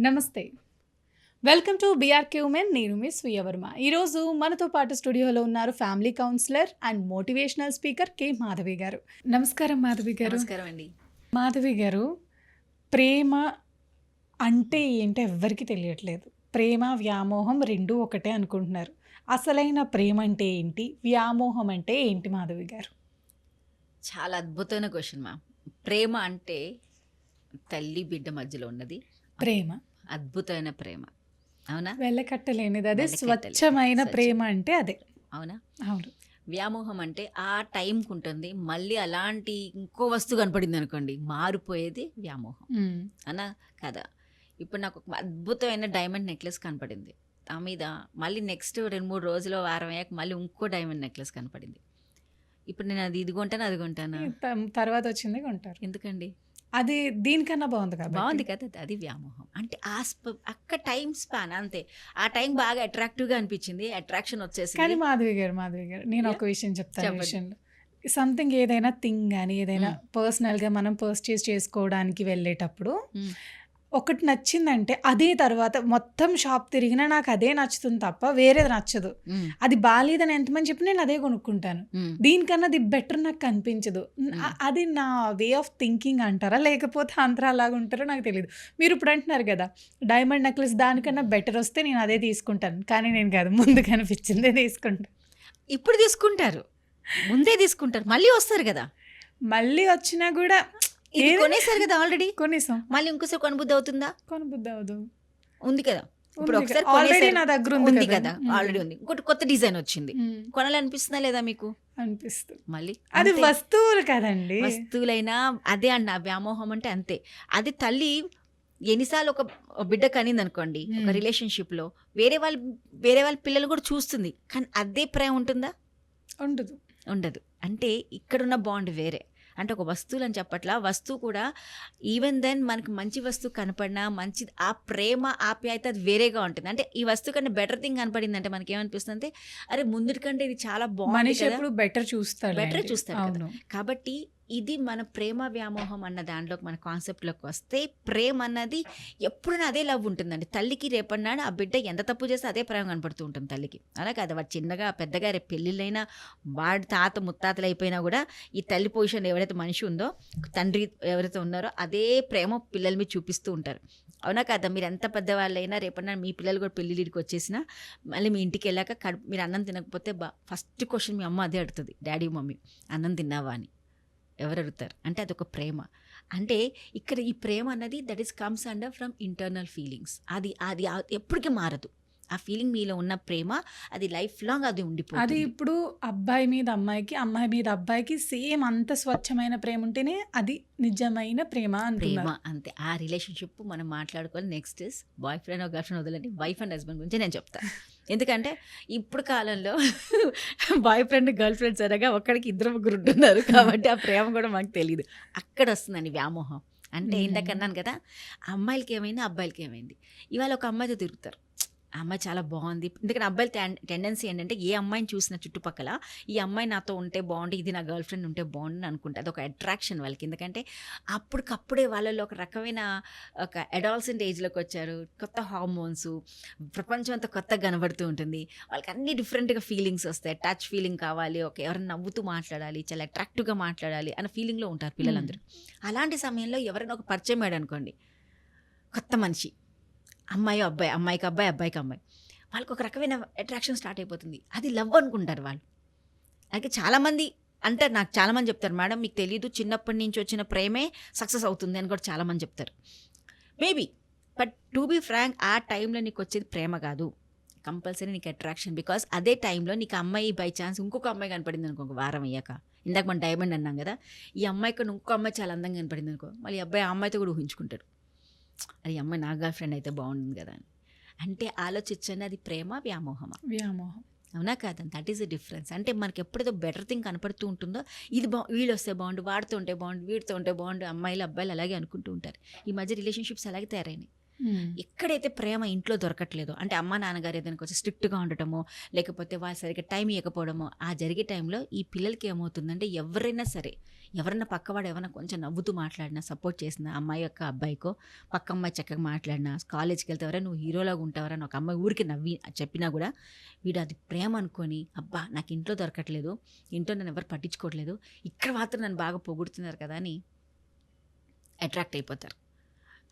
నమస్తే. Welcome to BRK women నేను మీ స్వీయవర్మ ఈరోజు మనతో పాటు స్టూడియోలో ఉన్నారు family counsellor and motivational speaker K Madhavi గారు. నమస్కారం మాధవి గారు. నమస్కారం అండి. మాధవి గారు ప్రేమ అంటే ఏంటో ఎవ్వరికి తెలియట్లేదు. ప్రేమ వ్యామోహం రెండూ ఒకటే అనుకుంటున్నారు. అసలైన ప్రేమ అంటే ఏంటి? వ్యామోహం అంటే ఏంటి మాధవి గారు? చాలా అద్భుతమైన క్వశ్చన్ మా ప్రేమ అంటే తల్లి బిడ్డ మధ్యలో ఉన్నది. ప్రేమ. అద్భుతమైన ప్రేమ. అవునా? వెళ్ళకట్టలేనిది అదే. స్వచ్ఛమైన స్వచ్ఛ. ప్రేమ అంటే అదే. అవునా? అవును. వ్యామోహం అంటే ఆ టైంకి ఉంటుంది మళ్ళీ అలాంటి ఇంకో వస్తువు కనపడింది అనుకోండి మారిపోయేది వ్యామోహం. అనా? కదా. ఇప్పుడు నాకు ఒక అద్భుతమైన డైమండ్ నెక్లెస్ కనపడింది. ఆ మీద మళ్ళీ నెక్స్ట్ రెండు మూడు రోజులు వారం అయ్యాక మళ్ళీ ఇంకో డైమండ్ నెక్లెస్ కనపడింది. ఇప్పుడు నేను అది ఇది కొంటాను అది కొంటాను? తర్వాత వచ్చింది కొంటారు. ఎందుకండి? అది దీనికన్నా బాగుంది కాబట్టి బాగుంది కదా అది వ్యామోహం అంటే ఆ అక్క టైం స్పాన్ అంతే ఆ టైం బాగా అట్రాక్టివ్గా అనిపించింది అట్రాక్షన్ కానీ వచ్చేసింది మాధవి గారు మాధవి గారు నేను ఒక విషయం చెప్తాను. విషయంలో సంథింగ్ ఏదైనా థింగ్ కానీ ఏదైనా. పర్సనల్గా మనం పర్చేస్ చేసుకోవడానికి వెళ్ళేటప్పుడు మ్మ్. ఒకటి నచ్చిందంటే అదే తర్వాత మొత్తం షాప్ తిరిగినా నాకు అదే నచ్చుతుంది తప్ప వేరేది నచ్చదు. అది బాగాలేదని ఎంతమంది చెప్పి నేను అదే కొనుక్కుంటాను. దీనికన్నా అది బెటర్ నాకు కనిపించదు అది నా వే ఆఫ్ థింకింగ్ అంటారా? లేకపోతే అంతరా అలాగా ఉంటారో నాకు తెలియదు మీరు ఇప్పుడు అంటున్నారు కదా డైమండ్ నెక్లెస్ దానికన్నా బెటర్ వస్తే నేను అదే తీసుకుంటాను. కానీ నేను కాదు ముందు కనిపించిందే తీసుకుంటాను ఇప్పుడు తీసుకుంటారు. ముందే తీసుకుంటారు. మళ్ళీ వస్తారు కదా. మళ్ళీ వచ్చినా కూడా ఇది? కొనేసారు కదా ఆల్రెడీ కొనేసాం. మళ్ళీ ఇంకోసారి కొనబుద్ధి అవుతుందా కొనబుద్ధి అవదు ఉంది కదా. ఇప్పుడు ఒకసారి. ఆల్రెడీ. నా దగ్గర ఉంది కదా. ఆల్రెడీ ఉంది. ఇంకోటి కొత్త డిజైన్ వచ్చింది. కొనాలనిపిస్తుందా లేదా మీకు? అనిపిస్తుంది. మళ్ళీ అది. వస్తువులు కదండి. వస్తువులైనా అదే ఆ వ్యామోహం అంటే అంతే. అది తల్లి ఎన్నిసార్లు ఒక బిడ్డ కనింది అనుకోండి ఒక. రిలేషన్షిప్లో వేరే వాళ్ళ వేరే వాళ్ళ పిల్లలు కూడా చూస్తుంది. కానీ అదే ప్రేమ ఉంటుందా? ఉండదు. ఉండదు. అంటే ఇక్కడున్న బాండ్ వేరే. అంటే ఒక వస్తువులు అని చెప్పట్లా వస్తువు కూడా ఈవెన్ దెన్ మనకి మంచి వస్తువు కనపడినా మంచి ఆ ప్రేమ ఆప్యాయత అది వేరేగా ఉంటుంది. అంటే ఈ వస్తువు కంటే బెటర్ థింగ్ కనపడింది అంటే మనకి ఏమనిపిస్తుంది అంటే అరే ముందుటి కంటే ఇది చాలా బాగుంది ఎప్పుడు బెటర్ చూస్తాడు కదా. అవును. కాబట్టి ఇది మన ప్రేమ వ్యామోహం అన్న దాంట్లోకి మన కాన్సెప్ట్లోకి వస్తే ప్రేమ అన్నది ఎప్పుడైనా అదే లవ్ ఉంటుందండి. తల్లికి రేపన్నాడు ఆ బిడ్డ ఎంత తప్పు చేస్తే అదే ప్రేమ కనపడుతూ ఉంటుంది తల్లికి. అలా కాదు వాడు చిన్నగా పెద్దగా రేపు పెళ్ళిళ్ళైనా వాడి తాత ముత్తాతలు అయిపోయినా కూడా ఈ తల్లి పొజిషన్ ఎవరైతే మనిషి ఉందో తండ్రి ఎవరైతే ఉన్నారో అదే ప్రేమ పిల్లల మీద చూపిస్తూ ఉంటారు. అవునా కదా? మీరు ఎంత పెద్దవాళ్ళైనా రేపన్నా మీ పిల్లలు కూడా పెళ్ళిళ్ళకి వచ్చేసినా మళ్ళీ మీ ఇంటికి వెళ్ళాక కడుపు మీరు అన్నం తినకపోతే బా ఫస్ట్ క్వశ్చన్ మీ అమ్మ అదే అడుగుతుంది. డాడీ మమ్మీ అన్నం తిన్నావా? అని. ఎవరు అడుగుతారు అంటే అదొక ప్రేమ. అంటే ఇక్కడ ఈ ప్రేమ అన్నది that is comes under from internal feelings అది అది ఎప్పటికీ మారదు. ఆ ఫీలింగ్ మీలో ఉన్న ప్రేమ అది లైఫ్ లాంగ్ అది అది ఉండిపోతుంది ఇప్పుడు అబ్బాయి మీద అమ్మాయికి అమ్మాయి మీద అబ్బాయికి సేమ్ అంత స్వచ్ఛమైన ప్రేమ ఉంటేనే అది నిజమైన ప్రేమ ప్రేమ అంతే. ఆ రిలేషన్షిప్ మనం మాట్లాడుకోవాలి. Next is boy friend girl friend వదలండి. వైఫ్ అండ్ హస్బెండ్ గురించి నేను చెప్తాను ఎందుకంటే ఇప్పుడు కాలంలో బాయ్ ఫ్రెండ్ గర్ల్ ఫ్రెండ్స్ అనగా ఒక్కడికి ఇద్దరు ముగ్గురు ఉంటున్నారు కాబట్టి ఆ ప్రేమ కూడా మాకు తెలియదు అక్కడ వస్తుందండి వ్యామోహం. అంటే. ఇందాక అన్నాను కదా అమ్మాయిలకి ఏమైంది అబ్బాయిలకి ఏమైంది? ఇవాళ ఒక అమ్మాయితో తిరుగుతారు. ఆ అమ్మాయి చాలా బాగుంది. ఎందుకంటే అబ్బాయిల టెండెన్సీ ఏంటంటే ఏ అమ్మాయిని చూసిన చుట్టుపక్కల ఈ అమ్మాయి నాతో ఉంటే బాగుండు ఇది నా గర్ల్ ఫ్రెండ్ ఉంటే బాగుండు అని అనుకుంటే అదొక అట్రాక్షన్ వాళ్ళకి. ఎందుకంటే అప్పటికప్పుడే వాళ్ళలో ఒక రకమైన ఒక అడాల్సెంట్ ఏజ్లోకి వచ్చారు. కొత్త హార్మోన్స్ ప్రపంచం అంతా కొత్తగా కనబడుతూ ఉంటుంది. వాళ్ళకి అన్ని డిఫరెంట్గా ఫీలింగ్స్ వస్తాయి. టచ్ ఫీలింగ్ కావాలి ఒక ఎవరైనా నవ్వుతూ మాట్లాడాలి చాలా అట్రాక్టివ్గా మాట్లాడాలి అన్న ఫీలింగ్లో ఉంటారు పిల్లలందరూ. అలాంటి సమయంలో ఎవరైనా ఒక పరిచయం అనుకోండి కొత్త మనిషి. అమ్మాయి అబ్బాయి అమ్మాయికి అబ్బాయి అబ్బాయికి అమ్మాయి. వాళ్ళకి ఒక రకమైన అట్రాక్షన్ స్టార్ట్ అయిపోతుంది. అది లవ్ అనుకుంటారు వాళ్ళు. అలాగే చాలామంది అంటారు నాకు చాలామంది చెప్తారు మేడం మీకు తెలియదు చిన్నప్పటి నుంచి వచ్చిన ప్రేమే సక్సెస్ అవుతుంది అని కూడా చాలామంది చెప్తారు. Maybe but to be frank ఆ టైంలో నీకు వచ్చేది ప్రేమ కాదు. కంపల్సరీ నీకు అట్రాక్షన్ బికాస్ అదే టైంలో నీకు అమ్మాయి బై ఛాన్స్ ఇంకొక అమ్మాయి కనపడింది అనుకో ఒక వారం అయ్యాక. ఇందాక మనం డైమండ్ అన్నాం కదా ఈ అమ్మాయి కన్నా ఇంకో అమ్మాయి చాలా అందంగా కనపడింది అనుకో మళ్ళీ అబ్బాయి ఆ అమ్మాయితో కూడా ఊహించుకుంటాడు. అది ఈ అమ్మాయి నా గర్ల్ ఫ్రెండ్ అయితే బాగుంటుంది కదా అని. అంటే ఆలోచించండి అది ప్రేమ వ్యామోహమా? వ్యామోహం. అవునా కాదా? దట్ ఈస్ ద డిఫరెన్స్ అంటే మనకి ఎప్పుడైతే బెటర్ థింగ్ కనపడుతూ ఉంటుందో ఇది బా వీళ్ళు వస్తే బాగుండు వాడితో ఉంటే బాగుండు వీడితో ఉంటే బాగుండు అమ్మాయిలు అబ్బాయిలు అలాగే అనుకుంటూ ఉంటారు. ఈ మధ్య రిలేషన్షిప్స్ అలాగే తయారైనాయి. ఎక్కడైతే ప్రేమ ఇంట్లో దొరకట్లేదు అంటే అమ్మ నాన్నగారు ఏదైనా కొంచెం స్ట్రిక్ట్గా ఉండటమో లేకపోతే వాళ్ళు సరిగ్గా టైం ఇవ్వకపోవడమో ఆ జరిగే టైంలో ఈ పిల్లలకి ఏమవుతుందంటే ఎవరైనా సరే ఎవరైనా పక్కవాడు ఎవరైనా కొంచెం నవ్వుతూ మాట్లాడినా సపోర్ట్ చేసిన అమ్మాయి యొక్క అబ్బాయికో పక్క అమ్మాయి చక్కగా మాట్లాడినా కాలేజ్కి వెళ్తే ఎవరైనా నువ్వు హీరోలాగా ఉంటావరా ఒక అమ్మాయి ఊరికి నవ్వి చెప్పినా కూడా వీడు అది ప్రేమ అనుకొని అబ్బా నాకు ఇంట్లో దొరకట్లేదు ఇంట్లో నన్ను ఎవరు పట్టించుకోవట్లేదు ఇక్కడ మాత్రం నన్ను బాగా పొగుడుతున్నారు కదా అని అట్రాక్ట్ అయిపోతారు.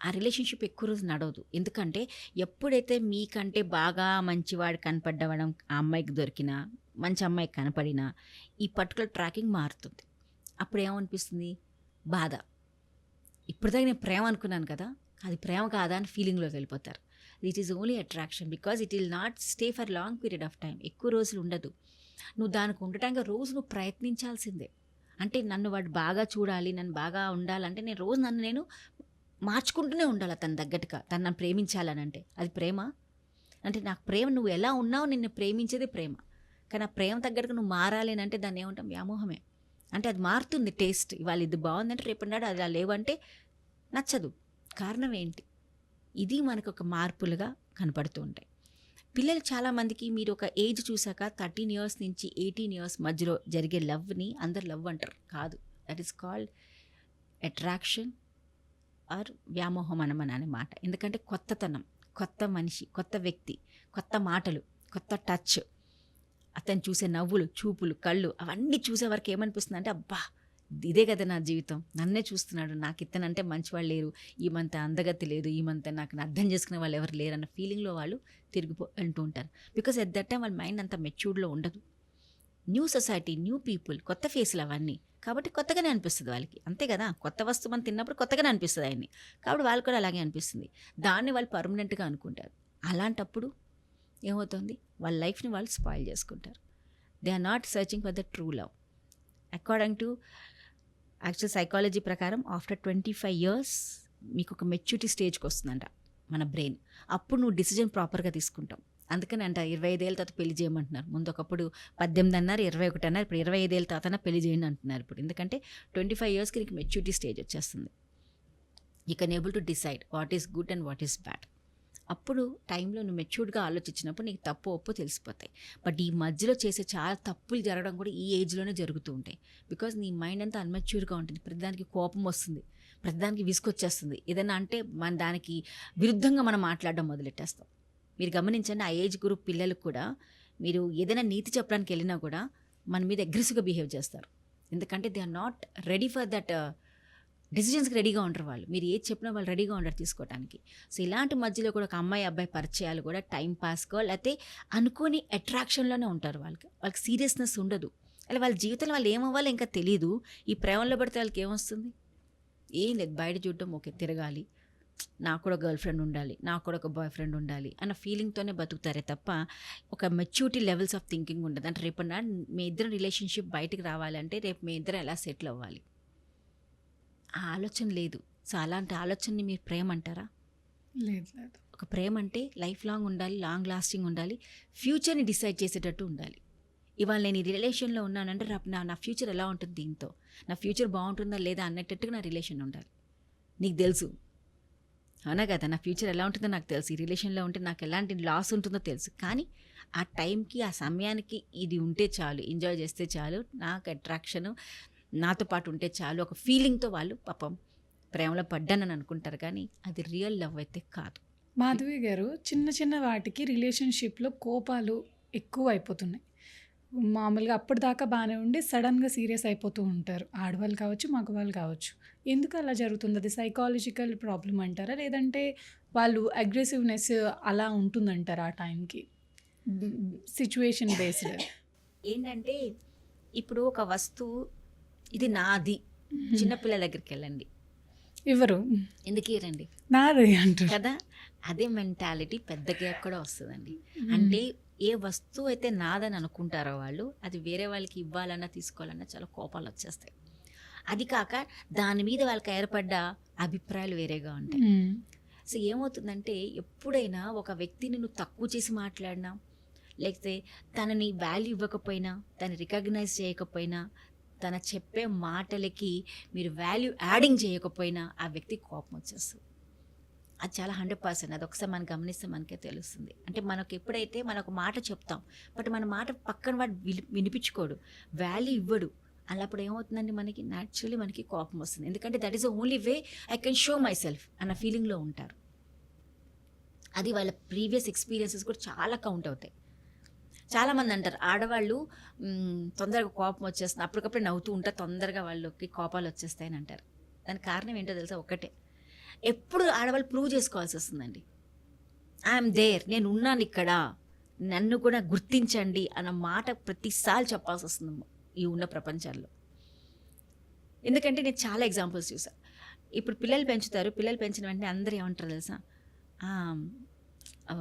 ఆ రిలేషన్షిప్ ఎక్కువ రోజు నడవదు. ఎందుకంటే ఎప్పుడైతే మీకంటే బాగా మంచివాడు కనపడ్డవడం ఆ అమ్మాయికి దొరికినా మంచి అమ్మాయికి కనపడినా ఈ పర్టికులర్ ట్రాకింగ్ మారుతుంది. అప్పుడు ఏమనిపిస్తుంది బాధ. ఇప్పటిదాకా నేను ప్రేమ అనుకున్నాను కదా అది ప్రేమ కాదా అని ఫీలింగ్లోకి వెళ్ళిపోతారు. It is only attraction because it will not stay for long period of time ఎక్కువ రోజులు ఉండదు. నువ్వు దానికి ఉండటానికి రోజు నువ్వు ప్రయత్నించాల్సిందే. అంటే నన్ను వాడు బాగా చూడాలి నన్ను బాగా ఉండాలంటే నేను రోజు నన్ను నేను మార్చుకుంటూనే ఉండాలి తన తగ్గట్టుగా తను నన్ను ప్రేమించాలని అంటే అది ప్రేమ? అంటే నాకు ప్రేమ నువ్వు ఎలా ఉన్నావు నిన్ను ప్రేమించేది ప్రేమ. కానీ ఆ ప్రేమ తగ్గట్టుగా నువ్వు మారాలేనంటే దాన్ని ఏమంటాం? వ్యామోహమే. అంటే అది మారుతుంది టేస్ట్. ఇవాళ ఇది బాగుందంటే రేపు నాడు అది అలా లేవంటే నచ్చదు. కారణం ఏంటి? ఇది మనకు ఒక మార్పులుగా కనపడుతూ ఉంటాయి. పిల్లలు చాలామందికి మీరు ఒక ఏజ్ చూసాక థర్టీన్ ఇయర్స్ నుంచి ఎయిటీన్ ఇయర్స్ మధ్యలో జరిగే లవ్ని అందరు లవ్ అంటారు. కాదు. That is called attraction. Or వ్యామోహం అనమని అనే మాట. ఎందుకంటే కొత్తతనం కొత్త మనిషి కొత్త వ్యక్తి కొత్త మాటలు కొత్త టచ్ అతను చూసే నవ్వులు చూపులు కళ్ళు అవన్నీ చూసే వరకు ఏమనిపిస్తుంది అంటే అబ్బా ఇదే కదా నా జీవితం. నన్నే చూస్తున్నాడు. నాకు ఇతనంటే మంచివాళ్ళు లేరు. ఈమంత అందగతి లేదు. ఈమంత నాకు అర్థం చేసుకునే వాళ్ళు ఎవరు లేరు అన్న ఫీలింగ్లో వాళ్ళు తిరిగిపో అంటూ ఉంటారు. బికాస్ ఎట్ దట్ టైం వాళ్ళ మైండ్ అంత మెచ్యూర్డ్లో ఉండదు. న్యూ సొసైటీ న్యూ పీపుల్ కొత్త ఫేస్లు అవన్నీ. కాబట్టి కొత్తగానే అనిపిస్తుంది వాళ్ళకి. అంతే కదా? కొత్త వస్తువు మనం తిన్నప్పుడు కొత్తగానే అనిపిస్తుంది ఆయన్ని. కాబట్టి వాళ్ళు కూడా అలాగే అనిపిస్తుంది. దాన్ని వాళ్ళు పర్మనెంట్గా అనుకుంటారు. అలాంటప్పుడు ఏమవుతుంది? వాళ్ళ లైఫ్ని వాళ్ళు స్పాయిల్ చేసుకుంటారు. They are not searching for the true love. According to actual psychology ప్రకారం ఆఫ్టర్ ట్వంటీ ఫైవ్ ఇయర్స్ మీకు ఒక మెచ్యూరిటీ స్టేజ్కి వస్తుందంట మన బ్రెయిన్. అప్పుడు నువ్వు డిసిజన్ ప్రాపర్గా తీసుకుంటాం అందుకని అంట ఇరవై ఐదేళ్ళ తర్వాత పెళ్ళి చేయమంటున్నారు. ముందు ఒకప్పుడు పద్దెనిమిది అన్నారు ఇరవై ఒకటి అన్నారు ఇప్పుడు ఇరవై ఐదేళ్ళ తర్వాత పెళ్ళి చేయండి అంటున్నారు ఇప్పుడు. ఎందుకంటే ట్వంటీ ఫైవ్ ఇయర్స్కి నీకు మెచ్యూరిటీ స్టేజ్ వచ్చేస్తుంది. You can able to decide what is good and what is bad అప్పుడు టైంలో నువ్వు మెచ్యూర్డ్గా ఆలోచించినప్పుడు నీకు తప్పు ఒప్పు తెలిసిపోతాయి. బట్ ఈ మధ్యలో చేసే చాలా తప్పులు జరగడం కూడా ఈ ఏజ్లోనే జరుగుతూ ఉంటాయి. బికాజ్ నీ మైండ్ అంతా అన్మెచ్యూర్గా ఉంటుంది. ప్రతిదానికి కోపం వస్తుంది. ప్రతిదానికి విసుకొచ్చేస్తుంది ఏదైనా అంటే మన దానికి విరుద్ధంగా మనం మాట్లాడడం మొదలెట్టేస్తాం. మీరు గమనించండి ఆ ఏజ్ గ్రూప్ పిల్లలకు కూడా మీరు ఏదైనా నీతి చెప్పడానికి వెళ్ళినా కూడా మన మీద అగ్రెసివ్గా బిహేవ్ చేస్తారు. ఎందుకంటే they are not ready for that డిసిజన్స్కి రెడీగా ఉంటారు వాళ్ళు. మీరు ఏది చెప్పినా వాళ్ళు రెడీగా ఉండరు తీసుకోవడానికి సో ఇలాంటి మధ్యలో కూడా ఒక అమ్మాయి అబ్బాయి పరిచయాలు కూడా టైం పాస్కో లేకపోతే అనుకోని అట్రాక్షన్లోనే ఉంటారు వాళ్ళకి. వాళ్ళకి సీరియస్నెస్ ఉండదు. అలా వాళ్ళ జీవితంలో వాళ్ళు ఏమవ్వాలో ఇంకా తెలియదు ఈ ప్రేమలో పడితే వాళ్ళకి ఏమొస్తుంది? ఏం లేదు. బయట చూడటం ఓకే తిరగాలి. నాకు కూడా గర్ల్ ఫ్రెండ్ ఉండాలి నాకు కూడా ఒక బాయ్ ఫ్రెండ్ ఉండాలి అన్న ఫీలింగ్తోనే బతుకుతారే తప్ప ఒక మెచ్యూరిటీ లెవెల్స్ ఆఫ్ థింకింగ్ ఉండదు. అంటే రేపు నా మీ ఇద్దరు రిలేషన్షిప్ బయటికి రావాలంటే రేపు మీ ఇద్దరు ఎలా సెటిల్ అవ్వాలి? ఆ ఆలోచన లేదు. సో అలాంటి ఆలోచనని మీరు ప్రేమ అంటారా? లేదు లేదు. ఒక ప్రేమ అంటే లైఫ్ లాంగ్ ఉండాలి లాంగ్ లాస్టింగ్ ఉండాలి ఫ్యూచర్ని డిసైడ్ చేసేటట్టు ఉండాలి. ఇవాళ నేను ఈ రిలేషన్లో ఉన్నానంటే రేపు నా నా ఫ్యూచర్ ఎలా ఉంటుంది దీంతో? నా ఫ్యూచర్ బాగుంటుందా లేదా అన్నట్టుగా నా రిలేషన్ ఉండాలి. నీకు తెలుసు. అవునా కదా? నా ఫ్యూచర్ ఎలా ఉంటుందో నాకు తెలుసు. ఈ రిలేషన్లో ఉంటే నాకు ఎలాంటి లాస్ ఉంటుందో తెలుసు. కానీ ఆ టైంకి ఆ సమయానికి ఇది ఉంటే చాలు. ఎంజాయ్ చేస్తే చాలు. నాకు అట్రాక్షను నాతో పాటు ఉంటే చాలు. ఒక ఫీలింగ్తో వాళ్ళు పాపం ప్రేమలో పడ్డానని అనుకుంటారు. కానీ అది రియల్ లవ్ అయితే కాదు. మాధవి గారు చిన్న చిన్న వాటికి రిలేషన్షిప్లో కోపాలు ఎక్కువ అయిపోతున్నాయి. మామూలుగా అప్పటిదాకా బాగానే ఉండి సడన్గా సీరియస్ అయిపోతూ ఉంటారు. ఆడవాళ్ళు కావచ్చు మగవాళ్ళు కావచ్చు. ఎందుకు అలా జరుగుతుంది? అది సైకాలజికల్ ప్రాబ్లం అంటారా? లేదంటే వాళ్ళు అగ్రెసివ్నెస్ అలా ఉంటుందంటారా ఆ టైంకి? సిచ్యువేషన్ బేస్డ్ ఏంటంటే ఇప్పుడు ఒక వస్తువు ఇది నాది. చిన్నపిల్లల దగ్గరికి వెళ్ళండి. ఎవరు? ఎందుకు రండి నాది అంటారు కదా? అదే మెంటాలిటీ పెద్దగా కూడా వస్తుందండి. అంటే ఏ వస్తువు అయితే నాదని అనుకుంటారో వాళ్ళు అది వేరే వాళ్ళకి ఇవ్వాలన్నా తీసుకోవాలన్నా చాలా కోపాలు వచ్చేస్తాయి. అది కాక దాని మీద వాళ్ళకి ఏర్పడ్డ అభిప్రాయాలు వేరేగా ఉంటాయి. సో ఏమవుతుందంటే ఎప్పుడైనా ఒక వ్యక్తిని నువ్వు తక్కువ చేసి మాట్లాడినా లేకపోతే తనని వాల్యూ ఇవ్వకపోయినా తను రికగ్నైజ్ చేయకపోయినా తన చెప్పే మాటలకి మీరు వాల్యూ యాడింగ్ చేయకపోయినా ఆ వ్యక్తి కోపం వచ్చేస్తుంది. అది చాలా హండ్రెడ్ పర్సెంట్. అది ఒకసారి మనం గమనిస్తే మనకే తెలుస్తుంది. అంటే మనకు ఎప్పుడైతే మనం ఒక మాట చెప్తాం బట్ మన మాట పక్కన వాడు విని- వినిపించుకోడు వాల్యూ ఇవ్వడు. అలాప్పుడు ఏమవుతుందండి మనకి? న్యాచురలీ మనకి కోపం వస్తుంది. ఎందుకంటే that is the only way I can show my self ఫీలింగ్లో ఉంటారు. అది వాళ్ళ ప్రీవియస్ ఎక్స్పీరియన్సెస్ కూడా చాలా కౌంట్ అవుతాయి. చాలామంది అంటారు ఆడవాళ్ళు తొందరగా కోపం వచ్చేస్తుంది అప్పటికప్పుడు నవ్వుతూ ఉంటారు తొందరగా వాళ్ళకి కోపాలు వచ్చేస్తాయని అంటారు. దానికి కారణం ఏంటో తెలుసా? ఒకటే. ఎప్పుడు ఆడవాళ్ళు ప్రూవ్ చేసుకోవాల్సి వస్తుందండి. ఐఎమ్ దేర్ నేను ఉన్నాను ఇక్కడ. నన్ను కూడా గుర్తించండి అన్న మాట ప్రతిసారి చెప్పాల్సి వస్తుంది ఈ ఉన్న ప్రపంచంలో ఎందుకంటే నేను చాలా ఎగ్జాంపుల్స్ చూసా. ఇప్పుడు పిల్లలు పెంచుతారు పిల్లలు పెంచిన వెంటనే అందరూ ఏమంటారు తెలుసా?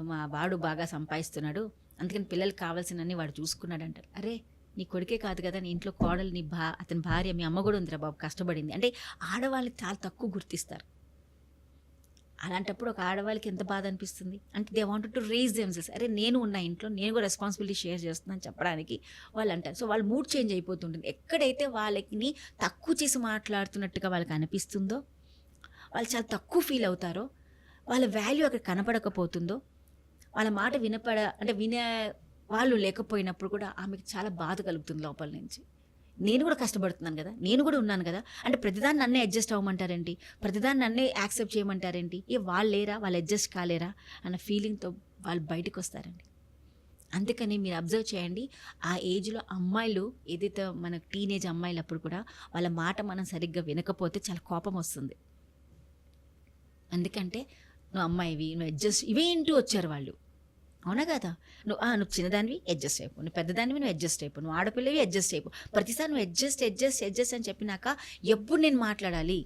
మా వాడు బాగా సంపాదిస్తున్నాడు అందుకని పిల్లలు కావాల్సినన్ని వాడు చూసుకున్నాడు అంటారు అరే నీ కొడుకే కాదు కదా నీ ఇంట్లో కోడలు నీ భా అతని భార్య మీ అమ్మ కూడా ఉందిరా బాబు కష్టపడింది. అంటే ఆడవాళ్ళకి చాలా తక్కువ గుర్తిస్తారు. అలాంటప్పుడు ఒక ఆడవాళ్ళకి ఎంత బాధ అనిపిస్తుంది? అంటే they want to raise themselves అరే నేను ఉన్న ఇంట్లో నేను కూడా రెస్పాన్సిబిలిటీ షేర్ చేస్తున్నాను చెప్పడానికి వాళ్ళు అంటారు. సో వాళ్ళ మూడ్ చేంజ్ అయిపోతుంటుంది. ఎక్కడైతే వాళ్ళకి తక్కువ చేసి మాట్లాడుతున్నట్టుగా వాళ్ళకి అనిపిస్తుందో వాళ్ళు చాలా తక్కువ ఫీల్ అవుతారో వాళ్ళ వాల్యూ అక్కడ కనపడకపోతుందో వాళ్ళ మాట వినపడ అంటే వినే వాళ్ళు లేకపోయినప్పుడు కూడా ఆమెకు చాలా బాధ కలుగుతుంది లోపల నుంచి. నేను కూడా కష్టపడుతున్నాను కదా నేను కూడా ఉన్నాను కదా అంటే ప్రతిదాన్ని నన్నే అడ్జస్ట్ అవ్వమంటారేంటి? ప్రతిదాన్ని నన్నే యాక్సెప్ట్ చేయమంటారేంటి? ఏ వాళ్ళు లేరా? వాళ్ళు అడ్జస్ట్ కాలేరా? అన్న ఫీలింగ్తో వాళ్ళు బయటకు వస్తారండి అందుకని మీరు అబ్జర్వ్ చేయండి ఆ ఏజ్లో అమ్మాయిలు ఏదైతే మన టీనేజ్ అమ్మాయిలు అప్పుడు కూడా వాళ్ళ మాట మనం సరిగ్గా వినకపోతే చాలా కోపం వస్తుంది. ఎందుకంటే నువ్వు అమ్మాయివి నువ్వు అడ్జస్ట్ ఇవేంటూ వచ్చారు వాళ్ళు. అవునా కదా? నువ్వు ఆ, నువ్వు చిన్నదానివి అడ్జస్ట్ అయిపో. నువ్వు పెద్దదానివి నువ్వు అడ్జస్ట్ అయిపో. నువ్వు ఆడపిల్లవి అడ్జస్ట్ అయిపో. ప్రతిసారి నువ్వు అడ్జస్ట్ అడ్జస్ట్ అడ్జస్ట్ అని చెప్పినాక ఎప్పుడు నేను మాట్లాడాలి?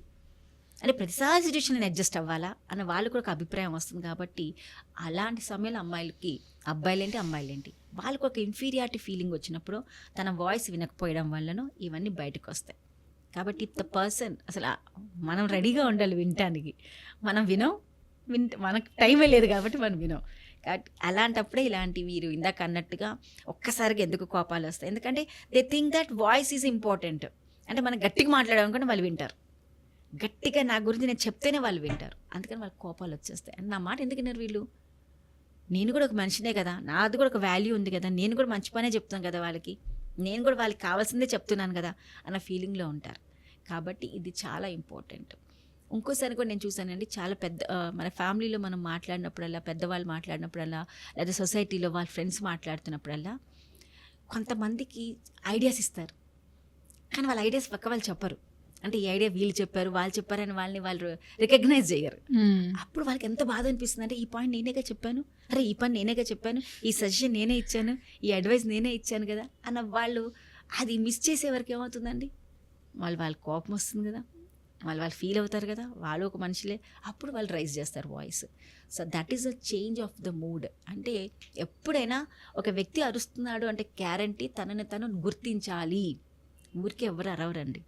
అంటే ప్రతిసారి సిచ్యువేషన్ నేను అడ్జస్ట్ అవ్వాలా? అన్న వాళ్ళకు కూడా ఒక అభిప్రాయం వస్తుంది కాబట్టి అలాంటి సమయంలో అమ్మాయిలకి అబ్బాయిలేంటి అమ్మాయిలేంటి? వాళ్ళకు ఒక ఇన్ఫీరియారిటీ ఫీలింగ్ వచ్చినప్పుడు తన వాయిస్ వినకపోయడం వల్లనో ఇవన్నీ బయటకు వస్తాయి. కాబట్టి ద పర్సన్ అసలు మనం రెడీగా ఉండాలి వినటానికి. మనం వినం విన్ మనకు టైమే లేదు కాబట్టి మనం వినం. అలాంటప్పుడే ఇలాంటి వీరు ఇందాక అన్నట్టుగా ఒక్కసారిగా ఎందుకు కోపాలు వస్తాయి. ఎందుకంటే they think that voice is important అంటే మనం గట్టిగా మాట్లాడామనుకుంటే వాళ్ళు వింటారు. గట్టిగా నా గురించి నేను చెప్తేనే వాళ్ళు వింటారు. అందుకని వాళ్ళకి కోపాలు వచ్చేస్తాయి. నా మాట ఎందుకు విన్నారు వీళ్ళు? నేను కూడా ఒక మనిషినే కదా. నాది కూడా ఒక వాల్యూ ఉంది కదా. నేను కూడా మంచి పనే చెప్తాను కదా వాళ్ళకి. నేను కూడా వాళ్ళకి కావాల్సిందే చెప్తున్నాను కదా అన్న ఫీలింగ్లో ఉంటారు. కాబట్టి ఇది చాలా ఇంపార్టెంట్ ఇంకోసారి కూడా నేను చూసానండి చాలా పెద్ద మన ఫ్యామిలీలో మనం మాట్లాడినప్పుడల్లా పెద్దవాళ్ళు మాట్లాడినప్పుడల్లా లేదా సొసైటీలో వాళ్ళ ఫ్రెండ్స్ మాట్లాడుతున్నప్పుడల్లా కొంతమందికి ఐడియాస్ ఇస్తారు. కానీ వాళ్ళ ఐడియాస్ పక్క వాళ్ళు చెప్పరు. అంటే ఈ ఐడియా వీళ్ళు చెప్పారు వాళ్ళు చెప్పారని వాళ్ళని వాళ్ళు రికగ్నైజ్ చేయరు. అప్పుడు వాళ్ళకి ఎంత బాధ అనిపిస్తుంది అంటే ఈ పాయింట్ నేనేగా చెప్పాను? అరే ఈ పని నేనేగా చెప్పాను? ఈ సజెషన్ నేనే ఇచ్చాను? ఈ అడ్వైస్ నేనే ఇచ్చాను కదా? అన్న వాళ్ళు అది మిస్ చేసే వరకు ఏమవుతుందండి? వాళ్ళు వాళ్ళ కోపం వస్తుంది కదా? వాళ్ళు వాళ్ళు ఫీల్ అవుతారు కదా వాళ్ళు ఒక మనుషులే అప్పుడు వాళ్ళు రైజ్ చేస్తారు voice. So that is a change of the mood అంటే ఎప్పుడైనా ఒక వ్యక్తి అరుస్తున్నాడు అంటే గ్యారంటీ తనని తను గుర్తించాలి. ఊరికి ఎవరు అరవరండి.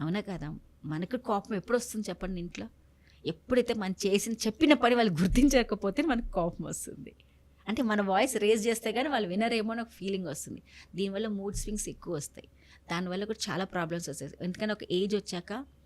అవునా కదా? మనకు కోపం ఎప్పుడు వస్తుంది చెప్పండి ఇంట్లో? ఎప్పుడైతే మనం చేసిన చెప్పిన పని వాళ్ళు గుర్తించకపోతే మనకు కోపం వస్తుంది. అంటే మన వాయిస్ రేజ్ చేస్తే కానీ వాళ్ళు వినరేమో అని ఒక ఫీలింగ్ వస్తుంది. దీనివల్ల మూడ్ స్వింగ్స్ ఎక్కువ వస్తాయి. దానివల్ల కూడా చాలా ప్రాబ్లమ్స్ వస్తాయి. ఎందుకంటే ఒక ఏజ్ వచ్చాక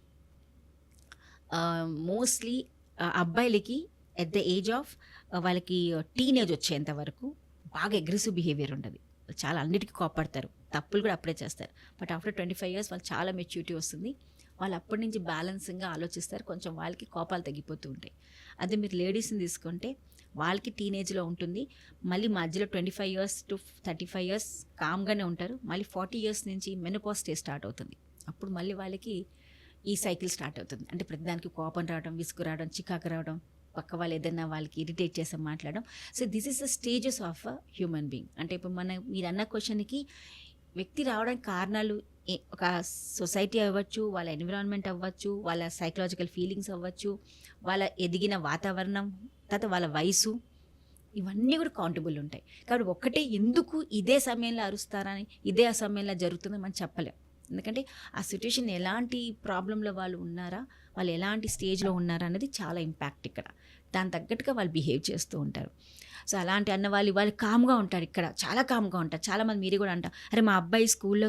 Um, మోస్ట్లీ uh, అబ్బాయిలకి ఎట్ ద ఏజ్ ఆఫ్ వాళ్ళకి uh, టీనేజ్ వచ్చేంత వరకు బాగా అగ్రెసివ్ బిహేవియర్ ఉండదు. చాలా అన్నిటికీ కోపడతారు తప్పులు కూడా అప్పుడే చేస్తారు. But after twenty five years వాళ్ళు చాలా మెచ్యూరిటీ వస్తుంది. వాళ్ళు అప్పటి నుంచి బ్యాలెన్సింగ్గా ఆలోచిస్తారు. కొంచెం వాళ్ళకి కోపాలు తగ్గిపోతూ ఉంటాయి. అదే మీరు లేడీస్ని తీసుకుంటే వాళ్ళకి టీనేజ్లో ఉంటుంది. మళ్ళీ మధ్యలో twenty five years to thirty five years కామ్గానే ఉంటారు. మళ్ళీ ఫార్టీ ఇయర్స్ నుంచి మెనోపాస్ స్టార్ట్ అవుతుంది. అప్పుడు మళ్ళీ వాళ్ళకి ఈ సైకిల్ స్టార్ట్ అవుతుంది. అంటే ప్రతిదానికి కోపం రావడం విసుగు రావడం చికాకు రావడం పక్క వాళ్ళు ఏదైనా వాళ్ళకి ఇరిటేట్ చేసి మాట్లాడడం. So this is the stages of a human being అంటే ఇప్పుడు మన మీరు అన్న క్వశ్చన్కి వ్యక్తి రావడానికి కారణాలు ఏ- ఒక సొసైటీ అవ్వచ్చు వాళ్ళ ఎన్విరాన్మెంట్ అవ్వచ్చు వాళ్ళ సైకలాజికల్ ఫీలింగ్స్ అవ్వచ్చు వాళ్ళ ఎదిగిన వాతావరణం తర్వాత వాళ్ళ వయసు ఇవన్నీ కూడా కౌంటబుల్ ఉంటాయి. కాబట్టి ఒక్కటే ఎందుకు ఇదే సమయంలో అరుస్తారని ఇదే ఆ సమయంలో జరుగుతుందని మనం చెప్పలేం. ఎందుకంటే ఆ సిచ్యుయేషన్ ఎలాంటి ప్రాబ్లంలో వాళ్ళు ఉన్నారా వాళ్ళు ఎలాంటి స్టేజ్లో ఉన్నారా అనేది చాలా ఇంపాక్ట్ ఇక్కడ. దాని తగ్గట్టుగా వాళ్ళు బిహేవ్ చేస్తూ ఉంటారు. సో అలాంటి అన్న వాళ్ళు వాళ్ళు కామ్గా ఉంటారు ఇక్కడ. చాలా కామ్గా ఉంటారు. చాలామంది మీరు కూడా అంటారు అరే మా అబ్బాయి స్కూల్లో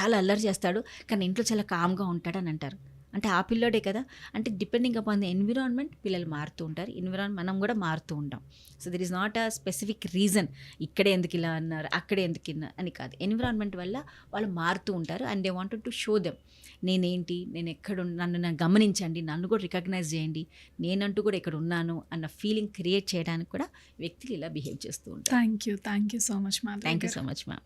చాలా అల్లరి చేస్తాడు కానీ ఇంట్లో చాలా కామ్గా ఉంటాడు అని అంటారు. అంటే ఆ పిల్లోడే కదా. అంటే డిపెండింగ్ అపాన్ ద ఎన్విరాన్మెంట్ పిల్లలు మారుతూ ఉంటారు. ఎన్విరాన్ మనం కూడా మారుతూ ఉంటాం. So there is not a specific reason ఇక్కడే ఎందుకు ఇలా అన్నారు అక్కడే ఎందుకు ఇలా అని కాదు. ఎన్విరాన్మెంట్ వల్ల వాళ్ళు మారుతూ ఉంటారు and they wanted to show them నేనేంటి నేను ఎక్కడ నన్ను నన్ను గమనించండి నన్ను కూడా రికగ్నైజ్ చేయండి నేనంటూ కూడా ఇక్కడ ఉన్నాను అన్న ఫీలింగ్ క్రియేట్ చేయడానికి కూడా వ్యక్తులు ఇలా బిహేవ్ చేస్తూ ఉంటారు. Thank you thank you so much మా thank you so much ma'am